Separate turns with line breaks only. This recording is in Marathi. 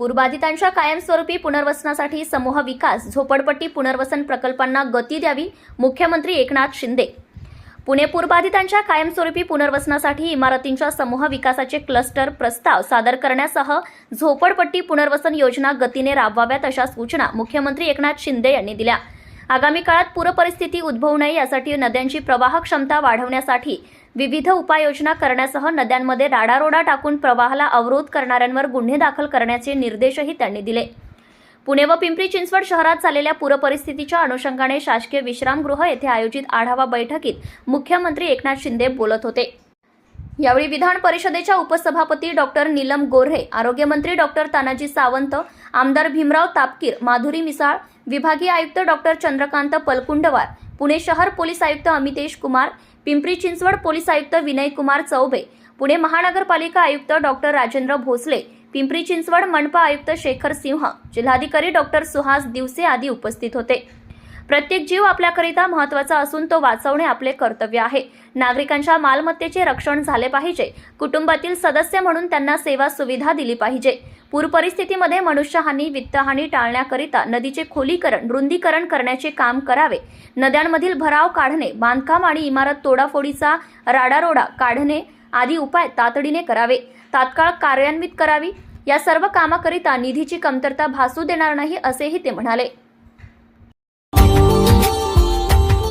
पूरबाधितांच्या कायमस्वरूपी पुनर्वसनासाठी समूह विकास झोपडपट्टी पुनर्वसन प्रकल्पांना गती द्यावी मुख्यमंत्री एकनाथ शिंदे. पुणे पूरबाधितांच्या कायमस्वरूपी पुनर्वसनासाठी इमारतींच्या समूह विकासाचे क्लस्टर प्रस्ताव सादर करण्यासह झोपडपट्टी पुनर्वसन योजना गतीने राबवाव्यात अशा सूचना मुख्यमंत्री एकनाथ शिंदे यांनी दिल्या. आगामी काळात पूरपरिस्थिती उद्भवू नये यासाठी नद्यांची प्रवाह क्षमता वाढवण्यासाठी विविध उपाययोजना करण्यासह नद्यांमध्ये राडारोडा टाकून प्रवाहाला अवरोध करणाऱ्यांवर गुन्हे दाखल करण्याचे निर्देशही त्यांनी दिले. पुणे व पिंपरी चिंचवड शहरात झालेल्या पूरपरिस्थितीच्या अनुषंगाने शासकीय विश्रामगृह येथे आयोजित आढावा बैठकीत मुख्यमंत्री एकनाथ शिंदे बोलत होते. यावेळी विधान परिषदेच्या उपसभापती डॉक्टर नीलम गोऱ्हे आरोग्यमंत्री डॉक्टर तानाजी सावंत आमदार भीमराव तापकीर माधुरी मिसाळ विभागीय आयुक्त डॉक्टर चंद्रकांत पलकुंडवार पुणे शहर पोलीस आयुक्त अमितेश कुमार पिंपरी चिंचवड पोलीस आयुक्त विनय कुमार चौबे पुणे महानगरपालिका आयुक्त डॉक्टर राजेंद्र भोसले पिंपरी चिंचवड मनपा आयुक्त शेखर सिंह जिल्हाधिकारी डॉक्टर सुहास दिवसे आदी उपस्थित होते. प्रत्येक जीव आपल्याकरिता महत्त्वाचा असून तो वाचवणे आपले कर्तव्य आहे. नागरिकांच्या मालमत्तेचे रक्षण झाले पाहिजे. कुटुंबातील सदस्य म्हणून त्यांना सेवा सुविधा दिली पाहिजे. पूर परिस्थितीमध्ये मनुष्यहानी वित्तहानी टाळण्याकरिता नदीचे खोलीकरण रुंदीकरण करण्याचे काम करावे. नद्यांमधील भराव काढणे बांधकाम आणि इमारत तोडाफोडीचा राडारोडा काढणे आदी उपाय तातडीने करावे. तात्काळ कार्यान्वित करावी. या सर्व कामाकरिता निधीची कमतरता भासू देणार नाही असेही ते म्हणाले.